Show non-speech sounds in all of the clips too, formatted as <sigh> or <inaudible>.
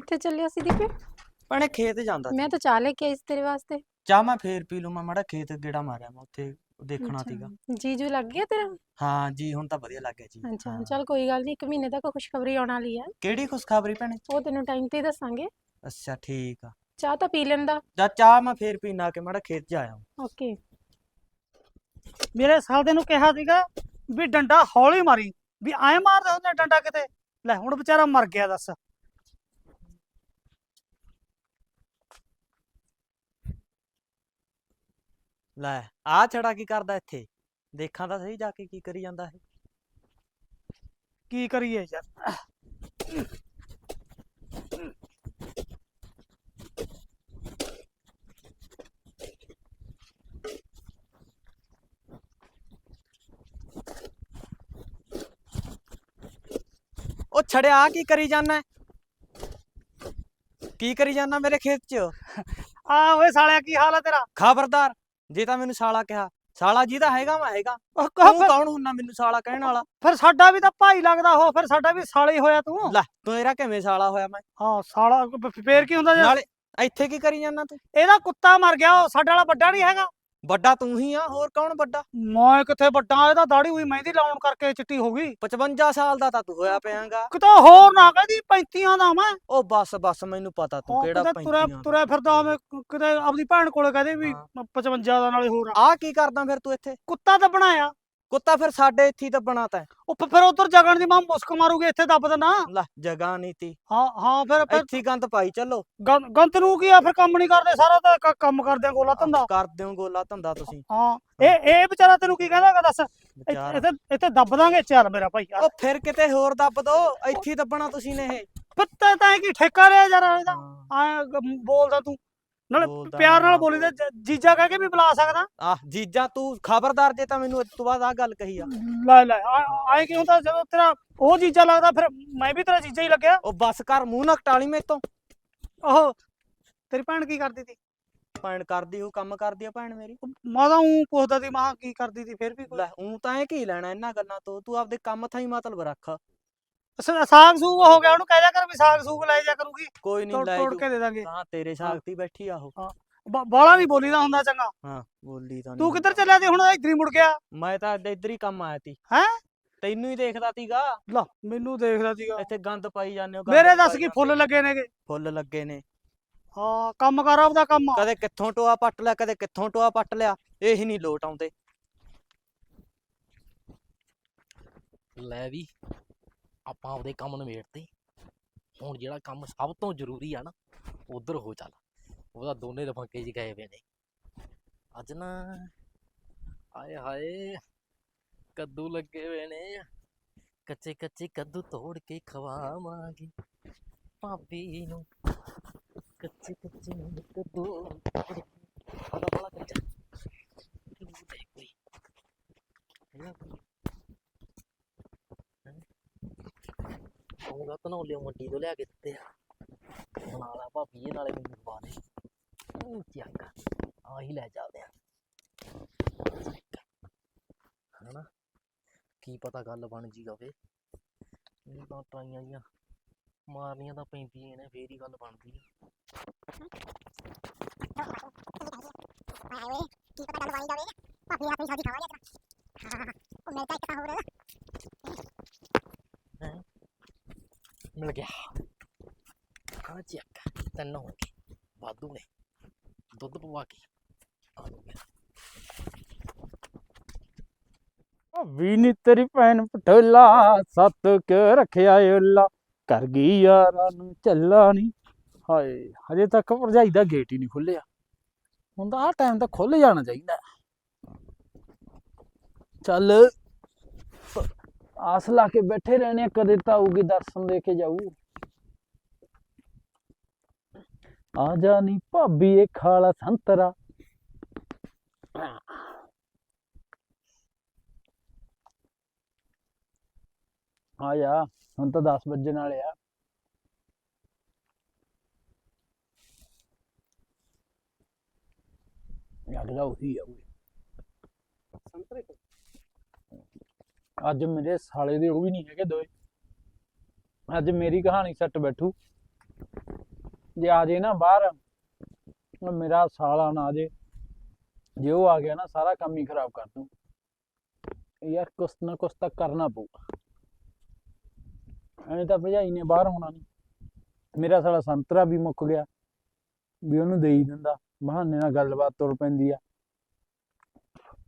ਕਿੱਥੇ ਚੱਲਿਆ ਸੀ ਦੀਪੇ? ਭੈਣੇ ਖੇਤ ਜਾਂਦਾ ਮੈਂ ਤਾਂ ਚਾਹ ਲੈ ਕੇ ਆਈ ਸੀ ਤੇਰੇ ਵਾਸਤੇ। ਚਾਹ ਮੈਂ ਫੇਰ ਪੀ ਲੂ ਮੈਂ ਮਾੜਾ ਖੇਤ ਗੇੜਾ ਮਾਰਿਆ ਮੈਂ ਉੱਥੇ ਦੇਖਣਾ ਅੱਛਾ, ਸੀਗਾ। ਜੀਜੂ ਲੱਗ ਗਿਆ ਤੇਰਾ? ਹਾਂ ਜੀ ਹੁਣ ਤਾਂ ਵਧੀਆ ਲੱਗ ਗਿਆ ਜੀ। ਅੱਛਾ ਹਾਂ। ਚੱਲ ਕੋਈ ਗੱਲ ਨਹੀਂ ਇੱਕ ਮਹੀਨੇ ਤੱਕ ਖੁਸ਼ਖਬਰੀ ਆਉਣ ਵਾਲੀ ਹੈ ਕਿਹੜੀ ਖੁਸ਼ਖਬਰੀ ਭੈਣੇ? ਉਹ ਤੈਨੂੰ ਟਾਈਮ ਤੇ ਹੀ ਦੱਸਾਂਗੇ। ਅੱਛਾ ਠੀਕ ਆ। ਚਾਹ ਤਾਂ ਪੀ ਲੈਂਦਾ। ਜਾਂ ਚਾਹ ਮੈਂ ਫੇਰ ਪੀਣਾ ਕੇ ਮਾੜਾ ਖੇਤ ਜਾ ਆਇਆ। ਓਕੇ। ਮੇਰੇ ਸਾਲਦੇ ਨੂੰ ਕਿਹਾ ਸੀਗਾ ਵੀ ਡੰਡਾ ਹੌਲੀ ਮਾਰੀ ਵੀ ਐ ਮਾਰਦੇ ਹੁੰਦੇ ਡੰਡਾ ਕਿਤੇ। ਲੈ ਹੁਣ ਵਿਚਾਰਾ ਮਰ ਗਿਆ ਦੱਸ। ਲੈ ਆ ਛੜਾ ਕੀ ਕਰਦਾ ਇੱਥੇ? ਦੇਖਾਂ ਤਾਂ ਸਹੀ ਜਾ ਕੇ ਕੀ ਕਰੀ ਜਾਂਦਾ ਇਹ। ਕੀ ਕਰੀਏ ਯਾਰ? ਉਹ ਛੜਿਆ ਕੀ ਕਰੀ ਜਾਂਦਾ ਕੀ ਕਰੀ ਜਾਂਦਾ ਮੇਰੇ ਖੇਤ 'ਚ? <laughs> ਆ ਓਏ ਸਾਲਿਆ ਕੀ ਹਾਲ ਹੈ ਤੇਰਾ? ਖਬਰਦਾਰ ਜੇ ਤਾਂ ਮੈਨੂੰ ਸਾਲਾ ਕਿਹਾ ਸਾਲਾ ਜੀ ਤਾਂ ਹੈਗਾ ਮੈਂ ਹੈਗਾ। ਉਹ ਕਹ ਤੂੰ ਕੌਣ ਹੁੰਨਾ ਮੈਨੂੰ ਸਾਲਾ ਕਹਿਣ ਵਾਲਾ? ਫਿਰ ਸਾਡਾ ਵੀ ਤਾਂ ਭਾਈ ਲੱਗਦਾ ਹੋ ਫਿਰ ਸਾਡਾ ਵੀ ਸਾਲੇ ਹੀ ਹੋਇਆ ਤੂੰ। ਲੈ ਤੂੰ ਇਹਦਾ ਕਿਵੇਂ ਸਾਲਾ ਹੋਇਆ ਮੈਂ? ਹਾਂ ਸਾਲਾ ਫ- ਫੇਰ ਕੀ ਹੁੰਦਾ ਯਾਰ ਨਾਲੇ ਇੱਥੇ ਕੀ ਕਰੀ ਜਾਂਦਾ ਤੂੰ? ਇਹਦਾ ਕੁੱਤਾ ਮਰ ਗਿਆ ਉਹ ਸਾਡੇ ਵਾਲਾ ਵੱਡਾ ਨਹੀਂ ਹੈਗਾ। ਵੱਡਾ ਤੂੰ ਹੀ ਆ ਹੋਰ ਕੌਣ ਵੱਡਾ? ਮੈਂ ਕਿੱਥੇ ਵੱਡਾ? ਇਹਦਾ ਦਾੜੀ ਹੋਈ ਮਹਿੰਦੀ ਲਾਉਣ ਕਰਕੇ ਚਿੱਟੀ ਹੋ ਗਈ। 55 ਸਾਲ ਦਾ ਤਾਂ ਤੂੰ ਹੋਇਆ ਪਿਆਂਗਾ। ਕਿਤੇ ਹੋਰ ਨਾ ਕਹਦੀ 35 ਦਾ ਮੈਂ। ਉਹ ਬਸ ਬਸ ਮੈਨੂੰ ਪਤਾ ਤੂੰ ਕਿਹੜਾ ਕਿਤੇ ਤੁਰਿਆ 35 ਤੁਰਿਆ ਫਿਰਦਾ ਹੋਵੇਂ ਕਿਤੇ ਆਪਣੀ ਭੈਣ ਕੋਲੇ ਕਹਦੇ ਵੀ ਹਾਂ। 55 ਦਾ ਨਾਲੇ ਹੋਰ ਆ। ਆ ਕੀ ਕਰਦਾ ਫਿਰ ਤੂੰ ਇੱਥੇ? ਕੁੱਤਾ ਤਾਂ ਬਣਾਇਆ। ਕੁੱਤਾ ਫਿਰ ਸਾਡੇ ਇੱਥੇ ਹੀ ਦੱਬਣਾ ਤੈਂ ਉਹ ਫਿਰ- ਫਿਰ ਉਧਰ ਜਗਣ ਦੀ ਮਾਂ ਮੁਸਕ ਮਾਰੂਗੇ ਇੱਥੇ ਦੱਬ ਦੇਣਾ। ਲੈ ਜਗ੍ਹਾ ਨੀਤੀ ਹਾਂ ਹਾਂ ਫਿਰ ਫਿਰ ਇੱਥੇ ਹੀ ਗੰਦ ਪਾਈ ਚੱਲੋ। ਗੰ- ਗੰਤ ਨੂੰ ਕੀ ਆ ਫਿਰ ਕੰਮ ਨਹੀਂ ਕਰਦੇ ਸਾਰਾ ਤਾਂ ਕ- ਕੰਮ ਕਰਦੇ ਆ ਗੋਲਾ ਧੰਦਾ। ਕਰ ਦਿਓ ਗੋਲਾ ਧੰਦਾ ਤੁਸੀਂ। ਹਾਂ ਇਹ ਇਹ ਵਿਚਾਰਾ ਤੈਨੂੰ ਕੀ ਕਹਿੰਦਾ ਹੈਗਾ ਦੱਸ? ਇੱਥੇ ਵਿਚਾਰ। ਇੱਥੇ- ਇੱਥੇ ਦੱਬ ਦਾਂਗੇ ਚੱਲ ਮੇਰਾ ਭਾਈ ਉਹ ਫਿਰ ਕਿਤੇ ਹੋਰ ਦੱਬ ਦੋ ਇੱਥੇ ਹੀ ਦੱਬਣਾ ਤੁਸੀਂ ਨੇ ਇਹ। ਪੱਤਾ ਤਾਂ ਕੀ ਠੇਕਾ ਲਿਆ ਯਾਰ ਇਹਦਾ ਐ ਬੋਲਦਾ ਤੂੰ। ਨਾਲੇ ਬੋਲਦਾ ਪਿਆਰ ਨਾਲ। ਬੋਲੀ ਤੇ ਜ- ਜੀਜਾ ਕਹਿ ਕੇ ਵੀ ਬੁਲਾ ਸਕਦਾ। ਆਹ ਜੀਜਾ ਤੂੰ ਖਬਰਦਾਰ ਜੇ ਤਾਂ ਮੈਨੂੰ ਇਸ ਤੋਂ ਬਾਅਦ ਆ ਗੱਲ ਕਹੀ ਆ। ਲੈ ਲੈ ਆਏ ਕੀ ਹੁੰਦਾ ਜਦੋਂ ਤੇਰਾ ਉਹ ਜੀਜਾ ਲੱਗਦਾ ਫਿਰ ਮੈਂ ਵੀ ਤੇਰਾ ਜੀਜਾ ਹੀ ਲੱਗਿਆ। ਉਹ ਬਸ ਕਰ ਮੂੰਹ ਨਾ ਕਟਾਲੀ ਮੇਰੇ ਤੋਂ। ਉਹ ਤੇਰੀ ਭੈਣ ਕੀ ਕਰਦੀ ਤੀ? ਭੈਣ ਕਰਦੀ ਉਹ ਕੰਮ ਕਰਦੀ ਆ ਭੈਣ ਮੇਰੀ। ਮੈਂ ਤਾਂ ਉਹ ਪੁੱਛਦਾ ਤੀ ਮਾਂ ਕੀ ਕਰਦੀ ਤੀ ਫਿਰ ਵੀ ਕੋਈ ਲੈ ਉਹ ਤਾਂ ਇਹ ਕੀ ਲੈਣਾ ਇਹਨਾਂ ਗੱਲਾਂ ਤੋਂ। ਤੂੰ ਆਪਦੇ ਕੰਮ ਥਾਈ ਮਤਲਬ ਰੱਖ। ਸ- ਸਾਗ ਸੂਗ ਹੋ ਗਿਆ ਉਹਨੂੰ ਕਹਿ ਜਾ ਕਰ ਵੀ ਸਾਗ ਸੂਗ ਲੈ ਜਾ ਕਰੂਗੀ। ਕੋਈ ਨਹੀਂ ਤੋੜ ਲੈ ਤੋੜ ਕੇ ਦੇ ਦਾਂਗੇ। ਹਾਂ ਤੇਰੇ ਸਾਖਤੀ ਬੈਠੀ ਆ ਉਹ। ਬਾਲਾ ਨਹੀਂ ਬੋਲੀਦਾ ਹੁੰਦਾ ਚੰਗਾ। ਹਾਂ ਬੋਲੀ ਤਾਂ ਤੂੰ ਕਿੱਧਰ ਚੱਲਿਆ ਤੇ ਹੁਣ ਇੱਧਰ ਹੀ ਮੁੜ ਗਿਆ। ਮੈਂ ਤਾਂ ਇੱਧਰ ਹੀ ਕੰਮ ਆਇਆ ਤੀ ਹੈਂ? ਤੈਨੂੰ ਹੀ ਦੇਖਦਾ ਤੀਗਾ ਲਾ ਮੈਨੂੰ ਦੇਖਦਾ ਸੀਗਾ। ਇੱਥੇ ਗੰਦ ਪਾਈ ਜਾਂਦੇ ਹੋ ਗੰਦ ਮੇਰੇ ਦੱਸ ਪਾਈ ਕੀ ਜਾਂਦੇ ਫੁੱਲ ਲੱਗੇ ਨੇਗੇ? ਫੁੱਲ ਲੱਗੇ ਨੇ। ਹਾਂ ਕੰਮ ਕਰ ਆਪਦਾ ਕੰਮ। ਕਦੇ ਕਿੱਥੋਂ ਟੋਆ ਪੱਟ ਲਿਆ ਕਦੇ ਕਿੱਥੋਂ ਟੋਆ ਪੱਟ ਲਿਆ। ਇਹੀ ਨਹੀਂ ਲੋਟ ਆਉਂਦੇ। ਲੈ ਵੀ। ਆਪਾਂ ਆਪਦੇ ਕੰਮ ਨਿਬੇੜਤੇ ਹੁਣ ਜਿਹੜਾ ਕੰਮ ਸਭ ਤੋਂ ਜ਼ਰੂਰੀ ਆ ਨਾ, ਉਧਰ ਹੋ ਚੱਲ। ਉਹਦਾ ਦੋਨੇ ਲਫਾਕੇ ਜੀ ਗਏ ਵੇ ਨੇ ਅੱਜ ਨਾ, ਆਏ ਹਾਏ, ਕੱਦੂ ਲੱਗੇ ਹੋਏ ਨੇ। ਕੱਚੇ ਕੱਚੇ ਕੱਦੂ ਤੋੜ ਕੇ ਖਵਾਵਾਂਗੇ। ਭਾਬੀ ਨੂੰ ਕੱਚੇ ਕੱਚੇ ਕੱਦੂ ਬੜਾ ਬੜਾ ਕੱਚਾ ਕਿਉਂ ਦੇ ਕੋਈ ਹੈਗਾ ਕੋਈ ਆਉਂਦਾ ਤਾਂ ਮੰਡੀ ਤੋਂ ਲਿਆ ਕੇ ਦਿੱਤੇ ਆ। ਬਣਾ ਲਾ ਭਾਬੀ ਇਹ ਨਾਲੇ ਮੈਨੂੰ ਖਵਾ ਦੇ ਉਹ ਚੱਕ ਆ ਲੈ ਚੱਲਦੇ ਆ। ਹਨਾ? ਕੀ ਪਤਾ ਗੱਲ ਬਣ ਜੀ ਜਾਵੇ ਇਹ ਤਾਂ ਟਰਾਈਆਂ ਜੀਆਂ ਮਾਰਨੀਆਂ ਤਾਂ ਪੈਂਦੀਆਂ ਨੇ, ਫੇਰ ਹੀ ਗੱਲ ਬਣਦੀ ਆ। ਹਾਏ ਕੀ ਪਤਾ ਗੱਲ ਬਣੀ ਜਾਵੇ। ਭਾਬੀ ਆਪਣੀ ਸਬਜ਼ੀ ਖਾਵਾਂਗੇ ਹਾਂ ਉਹ ਮਿਲਦਾ ਇੱਕ ਹੋਰ ਮਿਲ ਗਿਆ ਆ ਚੱਕ ਤਿੰਨ ਹੋ ਗਏ ਵਾਧੂ ਨੇ ਦੁੱਧ ਪਵਾ ਕੇ ਆ ਵੀ ਨੀ ਤੇਰੀ ਭੈਣ ਪਟੋਲਾ ਸੱਤ ਕਿ ਰੱਖਿਆ ਓਲਾ ਕਰ ਗਈ ਯਾਰਾਂ ਨੂੰ ਚੱਲਾ ਨਹੀਂ ਹਾਏ ਹਜੇ ਤੱਕ ਭਰਜਾਈ ਦਾ ਗੇਟ ਹੀ ਨਹੀਂ ਖੁੱਲਿਆ ਹੁਣ ਤਾਂ ਆਹ ਟਾਈਮ ਤਾਂ ਖੁੱਲ ਜਾਣਾ ਚਾਹੀਦਾ ਚੱਲ ਆਸ ਲਾ ਕੇ ਬੈਠੇ ਰਹਿਣੇ ਆ, ਕਦੇ ਤਾਂ ਆਊਗੀ ਦਰਸ਼ਨ ਦੇ ਕੇ ਜਾਊ। ਆ ਜਾ ਨੀ ਭਾਬੀ ਇਹ ਖਾਲਾ ਸੰਤਰਾ। ਆ ਜਾ ਹੁਣ ਤਾਂ 10 ਵੱਜਣ ਵਾਲੇ ਆ। ਲੱਗਦਾ ਉਹੀ ਆ ਓਏ ਅੱਜ ਮੇਰੇ ਸਾਲੇ ਦੇ, ਉਹ ਵੀ ਨਹੀਂ ਹੈਗੇ ਦੋਏ ਅੱਜ ਮੇਰੀ ਕਹਾਣੀ ਸੱਟ ਬੈਠੂ। ਜੇ ਆ ਜੇ ਨਾ ਬਾਹਰ ਮੇਰਾ ਸਾਲਾ ਨਾ ਆ ਜੇ ਜੇ ਉਹ ਆ ਗਿਆ ਨਾ, ਸਾਰਾ ਕੰਮ ਹੀ ਖਰਾਬ ਕਰ ਦੂੰ ਯਾਰ ਕੁਛ ਨਾ ਕੁਛ ਤਾਂ ਕਰਨਾ ਪਊਗਾ। ਐਂ ਤਾਂ ਭਜਾਈ ਨੇ ਬਾਹਰ ਹੋਣਾ ਨਹੀਂ ਮੇਰਾ ਸਾਲਾ ਸੰਤਰਾ ਵੀ ਮੁੱਕ ਗਿਆ, ਵੀ ਉਹਨੂੰ ਦੇ ਹੀ ਦਿੰਦਾ। ਬਹਾਨੇ ਨਾਲ ਗੱਲਬਾਤ ਤੁਰ ਪੈਂਦੀ ਆ।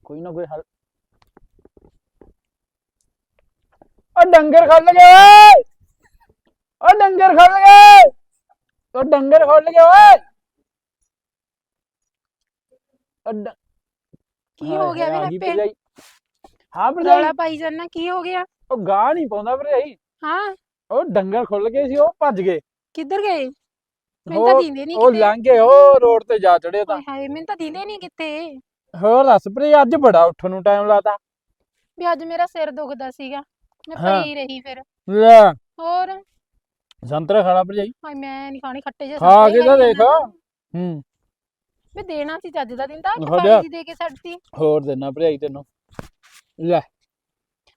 ਕੋਈ ਨਾ ਕੋਈ ਹੱਲ ਓ ਡੰਗਰ ਖੁੱਲ ਗਏ ਓ ਡੰਗਰ ਖੁੱਲ ਗਏ। ਓ ਡੰਗਰ ਖੁੱਲ ਗਏ ਓਏ। ਡ- ਕੀ ਹਾਏ ਹੋ ਗਿਆ ਹਾਏ, ਆ ਗਈ ਹੈਪੇ ਭਰਜਾਈ। ਹਾਂ ਭਰਜਾਈ। ਰੌਲਾ ਪਾਈ ਜਾਨਾ ਕੀ ਹੋ ਗਿਆ? ਉਹ ਗਾਹ ਨਹੀਂ ਪਾਉਂਦਾ ਭਰਜਾਈ। ਹਾਂ। ਉਹ ਡੰਗਰ ਖੁੱਲ ਗਏ ਸੀ ਉਹ ਭੱਜ ਗਏ। ਕਿੱਧਰ ਗਏ? ਮੈਨੂੰ ਤਾਂ ਉਹ- ਦੀਂਦੇ ਨਹੀਂ ਉਹ ਕਿਤੇ। ਲੰਘ ਗਏ ਉਹ ਰੋਡ ਤੇ ਜਾ ਚੜੇ ਤਾਂ। ਹਾਏ ਹਾਏ ਮੈਨੂੰ ਤਾਂ ਦੀਂਦੇ ਨਹੀਂ ਕਿਤੇ। ਹੋਰ ਦੱਸ ਭਰਜਾਈ ਅੱਜ ਬੜਾ ਉੱਠਣ ਨੂੰ ਟਾਈਮ ਲਾਤਾ ਵੀ ਅੱਜ ਮੇਰਾ ਸਿਰ ਦੁਖਦਾ ਸੀਗਾ। ਮੈਂ ਹਾਂ। ਪਈ ਰਹੀ ਫਿਰ। ਲੈ। ਹੋਰ? ਸੰਤਰਾ ਖਾਣਾ ਭਰਜਾਈ। ਹਾਏ ਮੈਂ ਨਹੀਂ ਖਾਣੀ ਖੱਟੇ ਜਿਹੇ ਖਾ ਸੰਤਰੇ ਕੇ ਤਾਂ ਦੇਖ। ਜਾਂਦਾ। ਹੂੰ। ਵੀ ਦੇਣਾ ਸੀ ਚੱਜ ਦਾ ਦਿੰਦਾ ਹੋ ਜਾ। ਪਾਈ ਜੀ ਦੇ ਕੇ ਛੱਡਤੀ। ਹੋਰ ਦੇਣਾ ਭਰਜਾਈ ਤੈਨੂੰ। ਲੈ।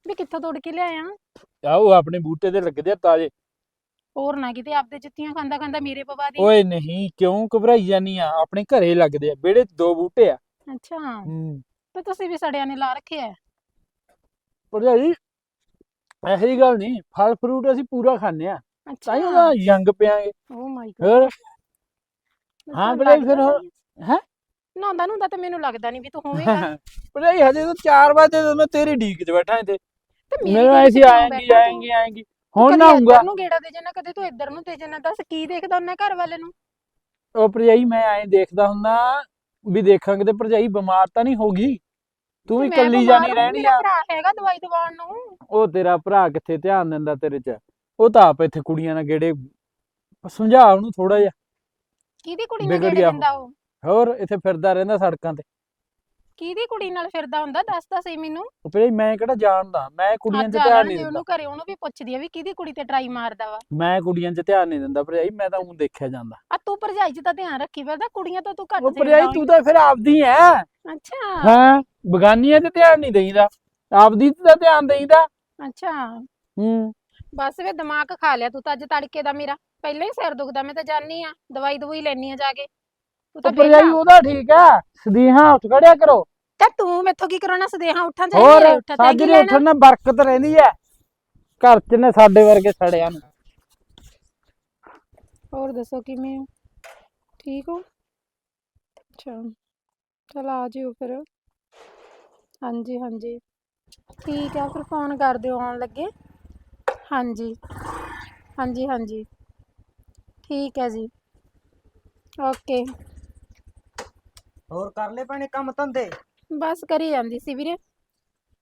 ਵੀ ਕਿੱਥੋਂ ਤੋੜ ਕੇ ਲਿਆਇਆ? ਆਓ ਆਪਣੇ ਬੂਟੇ ਤੇ ਲੱਗਦੇ ਆ ਤਾਜੇ। ਹੋਰ ਨਾ ਕਿਤੇ ਆਪਦੇ ਜੁੱਤੀਆਂ ਖਾਂਦਾ ਖਾਂਦਾ ਮੇਰੇ ਪਵਾ ਦੇ। ਓਏ ਨਹੀਂ ਕਿਉਂ ਘਬਰਾਈ ਜਾਨੀ ਆ? ਆਪਣੇ ਘਰੇ ਲੱਗਦੇ ਆ ਵਿਹੜੇ 'ਚ ਦੋ ਬੂਟੇ ਆ। ਅੱਛਾ। ਹੂੰ। ਤੇ ਤੁਸੀਂ ਵੀ ਸੜਿਆਂ ਨੇ ਲਾ ਰੱਖਿਆ ਹੈ। ਭਰਜਾਈ ਇਹੋ ਜਿਹੀ ਗੱਲ ਨਹੀਂ ਫਲ ਫਰੂਟ ਅਸੀਂ ਪੂਰਾ ਖਾਂਦੇ ਆ ਅੱਛਾ। ਤਾਂ ਹੀ ਉਹਦਾ ਯੰਗ ਪਿਆਂਗੇ। ਓ ਮਾਈ ਹੋਰ? ਹਾਂ ਭਰਜਾਈ ਫਿਰ ਹੈਂ? ਨਹਾਉਂਦਾ ਨੂੰ ਤਾਂ ਮੈਨੂੰ ਲੱਗਦਾ ਨਹੀਂ ਵੀ ਤੂੰ ਹੋਵੇਂਗਾ <laughs> ਭਰਜਾਈ ਹਜੇ ਤਾਂ 4 ਵਜੇ ਤੇ ਮੈਂ ਤੇਰੀ ਢੀਕ 'ਚ ਬੈਠਾ ਤੇ ਮੈਨੂੰ ਐਸੀ ਆਏਂਗੀ? ਆਏਂਗੀ ਆਏਂਗੀ। ਹੁਣ ਨਾ ਇੱਧਰ ਨੂੰ ਗੇੜਾ ਦੇ ਜਾਣਾ ਕਦੇ ਤੂੰ ਇੱਧਰ ਨੂੰ ਤੇ ਜਾਣਾ ਦੱਸ ਕੀ ਦੇਖਦਾ ਉਹਨਾਂ ਘਰ ਵਾਲੇ ਨੂੰ? ਉਹ ਭਰਜਾਈ ਮੈਂ ਐਂ ਦੇਖਦਾ ਹੁੰਦਾ ਵੀ ਦੇਖਾਂਗੇ ਤੇ ਭਰਜਾਈ ਬਿਮਾਰ ਤਾਂ ਨਹੀਂ ਹੋਗੀ ਤੂੰ ਵੀ ਬਿਮਾਰ ਜਾਣੀ ਰਹਿਣੀ ਆ। ਭਰਾ ਹੈਗਾ ਦਵਾਈ ਦਵਾਉਣ ਨੂੰ। ਉਹ ਤੇਰਾ ਭਰਾ ਕਿੱਥੇ ਧਿਆਨ ਦਿੰਦਾ ਤੇਰੇ 'ਚ? ਉਹ ਤਾਂ ਆਪ ਇੱਥੇ ਕੁੜੀਆਂ ਨਾਲ ਗੇੜੇ ਸਮਝਾ ਉਹਨੂੰ ਥੋੜਾ ਜਿਹਾ। ਕਿਹਦੀ ਕੁੜੀ ਨਾਲ ਵਿਗੜ ਗੇੜੇ ਗਿਆ ਦਿੰਦਾ ਉਹ? ਹੋਰ ਇੱਥੇ ਫਿਰਦਾ ਰਹਿੰਦਾ ਸੜਕਾਂ ਤੇ। ਕਿਹਦੀ ਕੁੜੀ ਨਾਲ ਫਿਰਦਾ ਹੁੰਦਾ? ਦੱਸ ਤਾਂ ਸਹੀ ਮੈਨੂੰ। ਉਹ ਭਰਜਾਈ ਮੈਂ ਕਿਹੜਾ ਜਾਣਦਾ? ਮੈਂ ਕੁੜੀਆਂ 'ਚ ਧਿਆਨ ਨਹੀਂ ਦਿੰਦਾ। ਉਹਨੂੰ ਘਰੇ ਉਹਨੂੰ ਵੀ ਪੁੱਛਦੀ ਆ ਵੀ ਕਿਹਦੀ ਕੁੜੀ ਤੇ ਟਰਾਈ ਮਾਰਦਾ ਵਾ। ਮੈਂ ਕੁੜੀਆਂ 'ਚ ਧਿਆਨ ਨਹੀਂ ਦਿੰਦਾ ਭਰਜਾਈ ਮੈਂ ਤਾਂ ਉਹ ਦੇਖਿਆ ਜਾਂਦਾ। ਆ ਤੂੰ ਭਰਜਾਈ ਚ ਤਾਂ ਧਿਆਨ ਰੱਖੀ ਫਿਰਦਾ ਕੁੜੀਆਂ ਤੋਂ ਤੂੰ ਘੱਟ ਉਹ ਭਰਜਾਈ ਤੂੰ ਤਾਂ ਫਿਰ ਆਪਦੀ ਐ। ਅੱਛਾ। ਹਾਂ? ਬਗਾਨੀਆਂ 'ਤੇ ਧਿਆਨ ਨਹੀਂ ਦੇਈਦਾ। ਆਪਦੀ 'ਤੇ ਧਿਆਨ ਦੇਈਦਾ। ਅੱਛਾ। ਹੂੰ। ਬਸ ਵੇ ਦਿਮਾਗ ਖਾ ਲਿਆ ਤੂੰ ਤਾਂ ਅੱਜ ਤੜਕੇ ਦਾ ਮੇਰਾ। ਪਹਿਲਾਂ ਹੀ ਸਿਰ ਦੁਖਦਾ ਮੈਂ ਤਾਂ ਜਾਨੀ ਆ ਦਵਾਈ ਦਵਾਈ ਲੈਣੀ ਆ ਜਾ ਕੇ। ਤੂੰ ਤਾਂ ਭਰਜਾਈ। ਉਹਦਾ ਠੀਕ ਆ। ਸਦੀਹਾਂ ਉੱਠ ਖੜਿਆ ਕਰੋ। ਤੇ ਤੂੰ ਮੈਥੋਂ ਕੀ ਕਰਾਉਣਾ? ਸਦੇਹਾ ਉੱਠਾਂ ਹੋਰ ਉੱਠਾਂ ਤੇ ਕੀ ਸਾਜਰੇ ਲੈਣਾ ਉੱਠਣ ਨਾਲ ਬਰਕਤ ਰਹਿੰਦੀ ਐ। ਘਰ 'ਚ ਨੇ ਸਾਡੇ ਵਰਗੇ ਸੜਿਆਂ ਨੂੰ। ਹੋਰ ਦੱਸੋ ਕਿਵੇਂ ਹੋ? ਠੀਕ ਹੋ? ਅੱਛਾ ਚਲ ਆ ਜਿਓ ਫਿਰ। ਹਾਂਜੀ ਹਾਂਜੀ। ਠੀਕ ਆ ਫਿਰ ਫੋਨ ਕਰ ਦਿਓ ਆਉਣ ਲੱਗੇ। ਹਾਂਜੀ ਹਾਂਜੀ ਹਾਂਜੀ। ਠੀਕ ਹੈ ਜੀ। ਓਕੇ। ਹੋਰ ਕਰ ਲੈ ਭੈਣੇ ਕੰਮ ਧੰਦੇ। ਬਸ ਕਰੀ ਜਾਂਦੀ ਸੀ ਵੀਰੇ।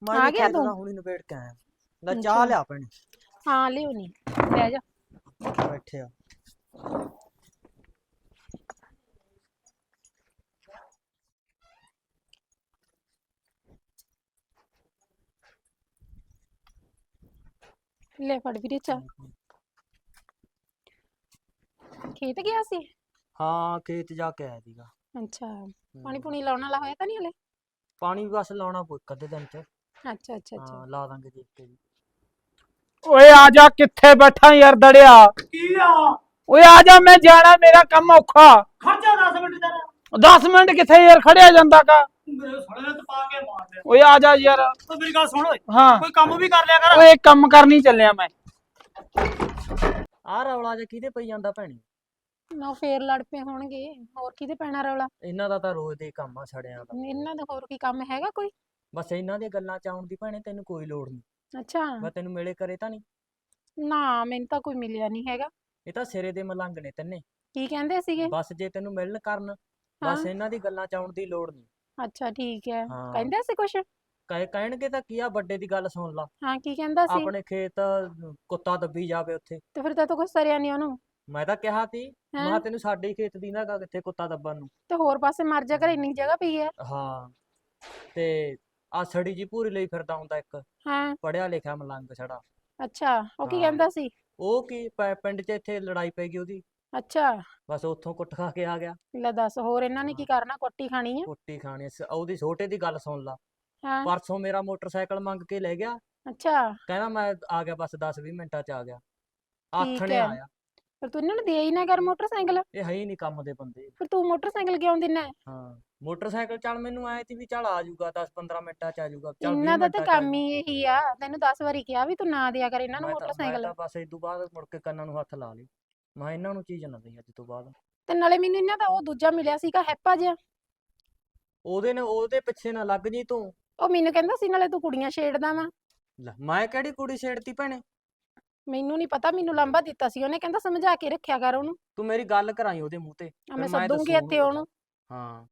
ਮੈਂ ਆ ਵੀ ਗਿਆ ਤੂੰ? ਦਾ ਹੁਣੀ ਨਿਬੇੜ ਕੇ ਆਇਆ। ਲੈ। ਚਾਹ ਲਿਆ ਭੈਣੇ। ਹਾਂ ਲਿਓ ਨਹੀਂ ਬਹਿ ਜਾ। ਬੈਠੇ ਆ। ਲੈ ਫੜ ਵੀਰੇ ਚਾਹ। ਖੇਤ ਗਿਆ ਸੀ? ਹਾਂ ਖੇਤ ਜਾ ਕੇ ਆਇਆ ਸੀਗਾ। ਅੱਛਾ ਪਾਣੀ ਪੂਣੀ ਲਾਉਣ ਵਾਲਾ ਹੋਇਆ ਤਾਂ ਨਹੀਂ ਹਲੇ? ਪਾਣੀ ਵੀ ਬਸ ਲਾਉਣਾ ਪਊ ਇੱਕ ਅੱਧੇ ਦਿਨ ਚ। ਅੱਛਾ ਅੱਛਾ ਅੱਛਾ। ਹਾਂ ਲਾ ਦਾਂਗੇ ਦੇਖ ਕੇ ਜੀ। ਓਏ ਆ ਜਾ ਕਿੱਥੇ ਬੈਠਾ ਯਾਰ ਦੜਿਆ? ਕੀ ਆ? ਓਏ ਆ ਜਾ ਮੈਂ ਜਾਣਾ ਮੇਰਾ ਕੰਮ ਔਖਾ। ਖਰਚਾ 10 ਮਿੰਟ ਦਾ 10 ਮਿੰਟ ਕਿੱਥੇ ਯਾਰ ਖੜਿਆ ਜਾਂਦਾ ਕਾ ਮੇਰੇ ਸਾਲੇ ਤੇ ਪਾ ਕੇ ਮਾਰ ਦਿਆ ਓਏ ਆ ਜਾ ਯਾਰ। ਤੂੰ ਮੇਰੀ ਗੱਲ ਸੁਣ ਓਏ। ਹਾਂ। ਕੋਈ ਕੰਮ ਵੀ ਕਰ ਲਿਆ ਕਰ। ਓਏ ਕੰਮ ਕਰਨੀ ਚੱਲਿਆ ਮੈਂ। ਆਹ ਰੌਲਾ ਜੇ ਕਿਹਦੇ ਪਈ ਜਾਂਦਾ ਭੈਣੇ? ਨਾ ਫੇਰ ਲੜ ਪਏ ਹੋਣਗੇ ਹੋਰ ਕਿਹਦੇ ਪੈਣਾ ਰੌਲਾ? ਇਹਨਾਂ ਦਾ ਤਾਂ ਰੋਜ਼ ਦੇ ਹੀ ਕੰਮ ਆ ਛੜਿਆਂ ਦਾ। ਇਹਨਾਂ ਦਾ ਹੋਰ ਕੀ ਕੰਮ ਹੈਗਾ ਕੋਈ? ਬਸ ਇਹਨਾਂ ਦੀਆਂ ਗੱਲਾਂ ਚ ਆਉਣ ਦੀ ਭੈਣੇ ਤੈਨੂੰ ਕੋਈ ਲੋੜ ਨਹੀਂ ਅੱਛਾ। ਮੈਂ ਤੈਨੂੰ ਮਿਲੇ ਕਰੇ ਤਾਂ ਨਹੀਂ ਨਾ ਮੈਨੂੰ ਤਾਂ ਕੋਈ ਮਿਲਿਆ ਨਹੀਂ ਹੈਗਾ। ਇਹ ਤਾਂ ਸਿਰੇ ਦੇ ਮਲੰਗ ਨੇ ਤੰਨੇ। ਕੀ ਕਹਿੰਦੇ ਸੀਗੇ? ਬਸ ਜੇ ਤੈਨੂੰ ਮਿਲਣ ਕਰਨ ਬਸ ਹਾਂ। ਇਹਨਾਂ ਦੀ ਗੱਲਾਂ ਚ ਆਉਣ ਦੀ ਲੋੜ ਨਹੀਂ ਅੱਛਾ ਠੀਕ ਹੈ। ਹਾਂ। ਕਹਿੰਦੇ ਸੀ ਕੁਛ? ਕਹੇ ਕਹਿਣਗੇ ਤਾਂ ਕੀ ਆ ਵੱਡੇ ਦੀ ਗੱਲ ਸੁਣ ਲਾ। ਹਾਂ ਕੀ ਕਹਿੰਦਾ ਸੀ? ਆਪਣੇ ਖੇਤ ਕੁੱਤਾ ਦੱਬੀ ਜਾਵੇ ਉੱਥੇ। ਤੇ ਫਿਰ ਤਾਂ ਕੁਛ ਸਰਿਆ ਨਹੀਂ ਉਹਨੂੰ। ਮੈਂ ਤਾਂ ਕਿਹਾ ਸੀ ਮੈਂ ਹੈਂ? ਕਿਹਾ ਤੈਨੂੰ ਸਾਡੇ ਹੀ ਖੇਤ ਦੀ ਨਾ ਗਾ ਕਿੱਥੇ ਕੁੱਤਾ ਦੱਬਣ ਨੂੰ। ਤੇ ਹੋਰ ਪਾਸੇ ਮਰ ਜਾ ਕਰ ਇੰਨੀ ਜਗ੍ਹਾ ਪਈ ਹੈ। ਹਾਂ। ਤੇ ਆ ਸੜੀ ਜੀ ਪੂਰੀ ਲਈ ਫਿਰਦਾ ਹੁੰਦਾ ਇੱਕ। ਹਾਂ। ਪੜਿਆ ਲਿਖਿਆ ਮਲੰਗ ਛੜਾ। ਅੱਛਾ ਉਹ ਕੀ ਹਾਂ। ਕਹਿੰਦਾ ਸੀ? ਉਹ ਕੀ ਪ- ਪਿੰਡ 'ਚ ਇੱਥੇ ਲੜਾਈ ਪੈ ਗਈ ਉਹਦੀ। ਅੱਛਾ। ਬਸ ਉੱਥੋਂ ਕੁੱਟ ਖਾ ਕੇ ਆ ਗਿਆ। ਲੈ ਦੱਸ ਹੋਰ ਇਹਨਾਂ ਨੇ ਕੀ ਕਰਨਾ? ਕੋਟੀ ਖਾਣੀ ਆ? ਕੁੱਟੀ ਖਾਣੀ ਸ- ਉਹਦੀ ਛੋਟੇ ਦੀ ਗੱਲ ਸੁਣ ਲਾ। ਹਾਂ। ਪਰਸੋਂ ਮੇਰਾ ਮੋਟਰਸਾਈਕਲ ਮੰਗ ਕੇ ਲੈ ਗਿਆ। ਅੱਛਾ। ਕਹਿੰਦਾ ਮੈਂ ਆ ਗਿਆ ਬਸ 10 20 ਮਿੰਟਾਂ 'ਚ ਆ ਗਿਆ। ਠੀਕ ਆਥਣੇ ਹੈ। ਆਇਆ। ਫਿਰ ਤੂੰ ਇਹਨਾਂ ਨੂੰ ਦੇ ਹੀ ਨਾ ਕਰ ਮੋਟਰਸਾਈਕਲ। ਇਹ ਹੈ ਹੀ ਨਹੀਂ ਕੰਮ ਦੇ ਬੰਦੇ। ਫਿਰ ਤੂੰ ਮੋਟਰਸਾਈਕਲ ਕਿਉਂ ਦਿੰਨਾ ਹੈ? ਮੋਟਰਸਾਈਕਲ ਚੱਲ ਮੈਨੂੰ ਆਏ ਤੀ ਵੀ ਚੱਲ ਆ ਜਾਊਗਾ 10 15 ਮਿੰਟਾਂ ਚ ਆ ਜਾਊਗਾ। ਚੱਲ 20 ਇਹਨਾਂ ਦਾ ਤਾਂ ਕੰਮ ਹੀ ਇਹੀ ਆ ਤੈਨੂੰ 10 ਵਾਰੀ ਕਿਹਾ ਵੀ ਤੂੰ ਨਾ ਦਿਆ ਕਰ ਇਹਨਾਂ ਨੂੰ ਮੋਟਰਸਾਈਕਲ ਤਾਂ ਬਸ ਇਸ ਤੋਂ ਬਾਅਦ ਮੁੜ ਕੇ ਕੰਨਾਂ ਨੂੰ ਹੱਥ ਲਾ ਲਈ ਮੈਂ ਇਹਨਾਂ ਨੂੰ ਚੀਜ਼ ਨਾ ਦਈ ਅੱਜ ਤੋਂ ਬਾਅਦ। ਤੇ ਨਾਲੇ ਮੈਨੂੰ ਇਹਨਾਂ ਦਾ ਉਹ ਦੂਜਾ ਮਿਲਿਆ ਸੀਗਾ ਹੈਪਾ ਜਿਹਾ। ਉਹਦੇ ਨੇ ਉਹਦੇ ਪਿੱਛੇ ਨਾ ਲੱਗ ਜੀ ਤੂੰ। ਉਹ ਮੈਨੂੰ ਕਹਿੰਦਾ ਸੀ ਨਾਲੇ ਤੂੰ ਕੁੜੀਆਂ ਛੇੜਦਾ ਵਾ। ਲੈ ਮੈਂ ਕਿਹੜੀ ਕੁੜੀ ਛੇੜਤੀ ਭੈਣੇ? ਮੈਨੂੰ ਨਹੀਂ ਪਤਾ ਮੈਨੂੰ ਲਾਂਭਾ ਦਿੱਤਾ ਸੀ ਉਹਨੇ ਕਹਿੰਦਾ ਸਮਝਾ ਕੇ ਰੱਖਿਆ ਕਰ ਉਹਨੂੰ। ਤੂੰ ਮੇਰੀ ਗੱਲ ਕਰਾਈ ਉਹਦੇ ਮੂੰਹ ਤੇ ਆ ਫਿਰ ਮੈਂ ਸੱਦੂਗੀ ਦੱਸੂ ਇੱਥੇ ਉਹਨੂੰ। ਹਾਂ।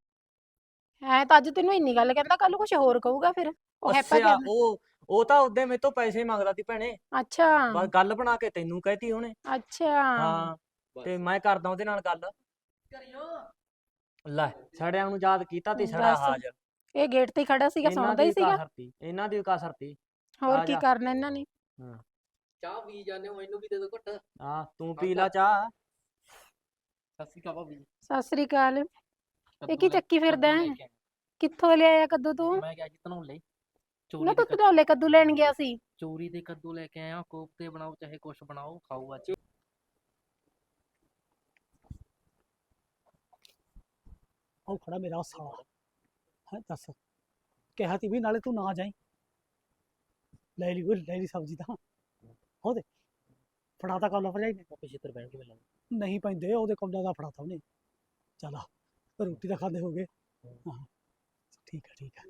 ਐ ਤਾਂ ਅੱਜ ਤੈਨੂੰ ਇੰਨੀ ਗੱਲ ਕਹਿੰਦਾ ਕੱਲ ਕੁਝ ਹੋਰ ਕਹੂਗਾ ਫਿਰ। ਉਹ ਹੈਪਾ ਅੱਛਾ ਕਹਿੰਦਾ। ਉਹ ਉਹ ਤਾਂ ਉਹਦੇ ਮੇਰੇ ਤੋਂ ਪੈਸੇ ਮੰਗਦਾ ਸੀ ਭੈਣੇ। ਅੱਛਾ। ਬਸ ਗੱਲ ਬਣਾ ਕੇ ਤੈਨੂੰ ਕਹਿਤੀ ਉਹਨੇ। ਅੱਛਾ। ਹਾਂ ਤੇ ਮੈਂ ਕਰਦਾ ਉਹਦੇ ਨਾਲ ਗੱਲ। ਲੈ ਸੜਿਆਂ ਨੂੰ ਯਾਦ ਕੀਤਾ ਤੇ ਸੜਾ। ਹਾਜ਼ਰ ਇਹ ਗੇਟ ਤੇ ਹੀ ਖੜਾ ਸੀਗਾ ਇਹਨਾਂ ਸੌਂਦਾ ਹੀ ਸੀਗਾ। ਇਹਨਾਂ ਦੀ ਕਾਸਰਤੀ ਹੋਰ ਆ ਕੀ ਜਾ। ਕਰਨਾ ਇਹਨਾਂ ਨੇ? ਚਾਹ ਪੀ ਜਾਂਦੇ ਹੋ ਮੈਨੂੰ ਵੀ ਦੇ ਦਿਓ ਘੁੱਟ। ਆ ਤੂੰ ਪੀ ਲਾ ਚਾਹ। ਸਤਿ ਸ਼੍ਰੀ ਅਕਾਲ ਭਾਬੀ। ਸਤਿ ਸ੍ਰੀ ਅਕਾਲ। ਇਹ ਕੀ ਚੱਕੀ ਫਿਰਦਾ ਹੈ। ਕਿੱਥੋਂ ਲਿਆਇਆ ਕੱਦੂ ਤੂੰ? ਮੈਂ ਕਿਹਾ ਜੀ ਧਨੌਲੇ। ਨਾ ਚੋਰੀ ਤੂੰ ਦੇ ਕੱਦੂ ਲੈਣ ਗਿਆ ਸੀ। ਚੋਰੀ ਦੇ ਕੱਦੂ ਲੈ ਕੇ ਆਇਆ ਕੋਫਤੇ ਬਣਾਓ ਚਾਹੇ ਕੁਛ ਬਣਾਓ ਖਾਓ ਅੱਜ। ਉਹ ਖੜਾ ਮੇਰਾ ਸਾਲਾ। ਹੈ ਦੱਸ। ਕਿਹਾ ਤੀ ਵੀ ਨਾਲੇ ਤੂੰ ਨਾ ਜਾਈ। ਲੈ ਲਈ ਉਹ ਲੈ ਲਈ ਸਬਜ਼ੀ ਤਾਂ। ਉਹਦੇ ਫੜਾਤਾ ਕੌਲਾ ਭਜਾਈ ਨੇ ਆਪੇ ਛਿੱਤਰ ਬਹਿਣ ਕੇ ਮਿਲਾਂ ਨਹੀਂ ਪੈਂਦੇ ਉਹਦੇ ਕੌਲਾ ਦਾ ਫੜਾਤਾ ਉਹਨੇ। ਚੱਲ ਆ, ਰੋਟੀ ਤਾਂ ਖਾਂਦੇ ਹੋਗੇ। ਹਾਂ। ਠੀਕ ਹੈ ਠੀਕ ਹੈ